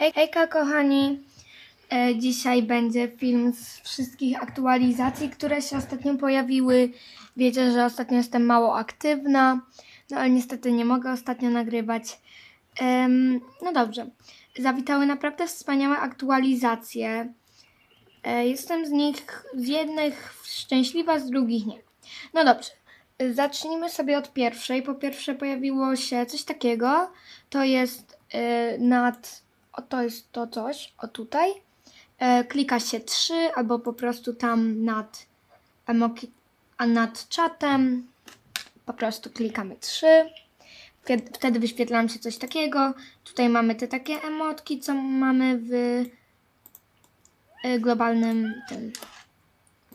Hej, hejka kochani! E, dzisiaj będzie film z wszystkich aktualizacji, które się ostatnio pojawiły. Wiecie, że ostatnio jestem mało aktywna, no ale niestety nie mogę ostatnio nagrywać. No dobrze. Zawitały naprawdę wspaniałe aktualizacje. E, jestem z nich z jednych szczęśliwa, z drugich nie. No dobrze. Zacznijmy sobie od pierwszej. Po pierwsze pojawiło się coś takiego. To jest y, nad. O, to jest to coś. O tutaj. E, klika się 3 albo po prostu tam nad emoki, a nad czatem po prostu klikamy 3. Wtedy- wyświetla nam się coś takiego. Tutaj mamy te takie emotki, co mamy w y, globalnym tym.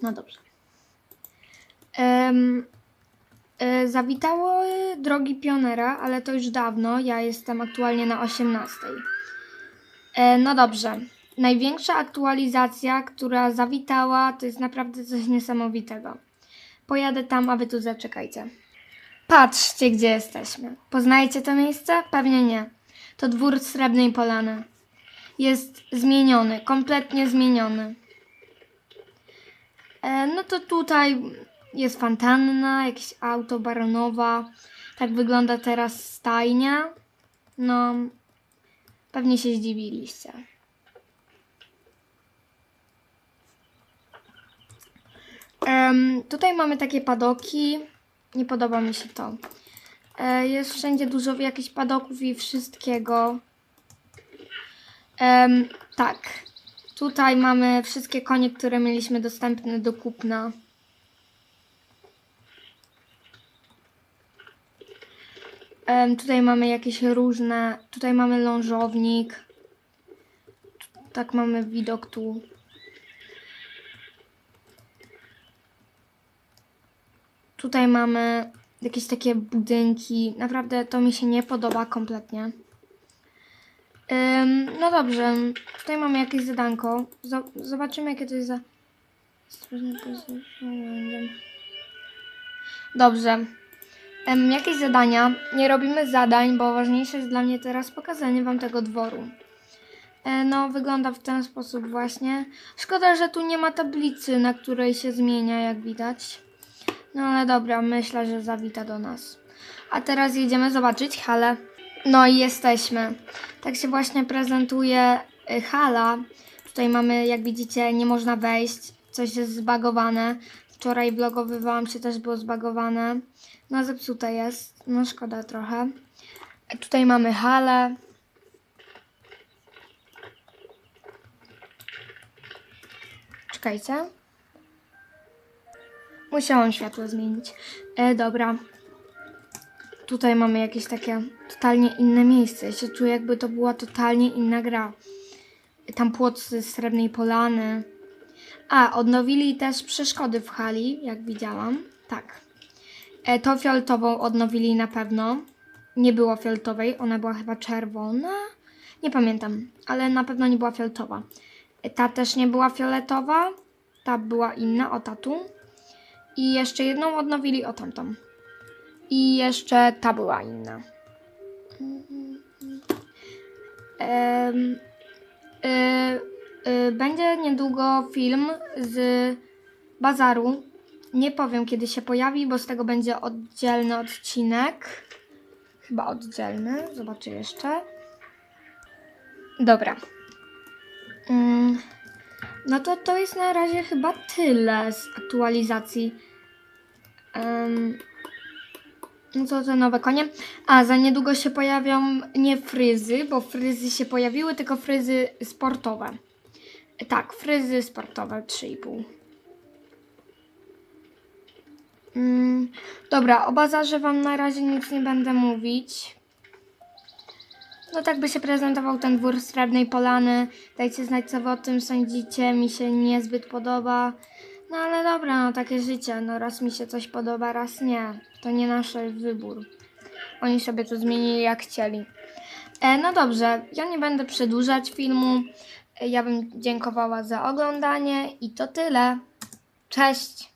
No dobrze. Em, E, Zawitało e, drogi pionera, ale to już dawno. Ja jestem aktualnie na 18. E, No dobrze. Największa aktualizacja, która zawitała, to jest naprawdę coś niesamowitego. Pojadę tam, a wy tu zaczekajcie. Patrzcie, gdzie jesteśmy. Poznajecie to miejsce? Pewnie nie. To dwór Srebrnej Polany. Jest zmieniony, kompletnie zmieniony. E, No to tutaj jest fontanna, jakieś auto baronowa. Tak wygląda teraz stajnia. No, pewnie się zdziwiliście. Em, tutaj mamy takie padoki. Nie podoba mi się to. E, jest wszędzie dużo jakichś padoków i wszystkiego. Em, tak. Tutaj mamy wszystkie konie, które mieliśmy dostępne do kupna. Tutaj mamy jakieś różne. Tutaj mamy lążownik. Tak mamy widok tu. Tutaj mamy jakieś takie budynki. Naprawdę to mi się nie podoba kompletnie. No dobrze, tutaj mamy jakieś zadanko. Zo- zobaczymy, jakie to jest za. Dobrze. Jakieś zadania. Nie robimy zadań, bo ważniejsze jest dla mnie teraz pokazanie Wam tego dworu. E, no, wygląda w ten sposób właśnie. Szkoda, że tu nie ma tablicy, na której się zmienia, jak widać. No ale dobra, myślę, że zawita do nas. A teraz jedziemy zobaczyć halę. No i jesteśmy. Tak się właśnie prezentuje y, hala. Tutaj mamy, jak widzicie, nie można wejść. Coś jest zbagowane. Wczoraj vlogowywałam się, też było zbagowane. No zepsute jest. No szkoda trochę. Tutaj mamy halę. Czekajcie. Musiałam światło zmienić. E, dobra. Tutaj mamy jakieś takie totalnie inne miejsce. Ja się czuję, jakby to była totalnie inna gra. Tam płot z srebrnej polany. A, odnowili też przeszkody w hali, jak widziałam. Tak. E, to fioletową odnowili na pewno. Nie było fioletowej, ona była chyba czerwona. Nie pamiętam, ale na pewno nie była fioletowa. E, ta też nie była fioletowa. Ta była inna, o ta tu. I jeszcze jedną odnowili, o tamtą. I jeszcze ta była inna. Em, y, y, będzie niedługo film z bazaru. Nie powiem kiedy się pojawi, bo z tego będzie oddzielny odcinek. Chyba oddzielny. Zobaczę jeszcze. Dobra. Mm, no to to jest na razie chyba tyle z aktualizacji. Em, no to te nowe konie. A, za niedługo się pojawią nie fryzy, bo fryzy się pojawiły, tylko fryzy sportowe. Tak, fryzy sportowe 3,5. Mm, dobra, o bazarze wam na razie nic nie będę mówić. No tak by się prezentował ten dwór Srebrnej Polany. Dajcie znać, co wy o tym sądzicie. Mi się niezbyt podoba. No ale dobra, no takie życie. No raz mi się coś podoba, raz nie. To nie nasz wybór. Oni sobie to zmienili jak chcieli. E, no dobrze, ja nie będę przedłużać filmu. Ja bym dziękowała za oglądanie i to tyle. Cześć!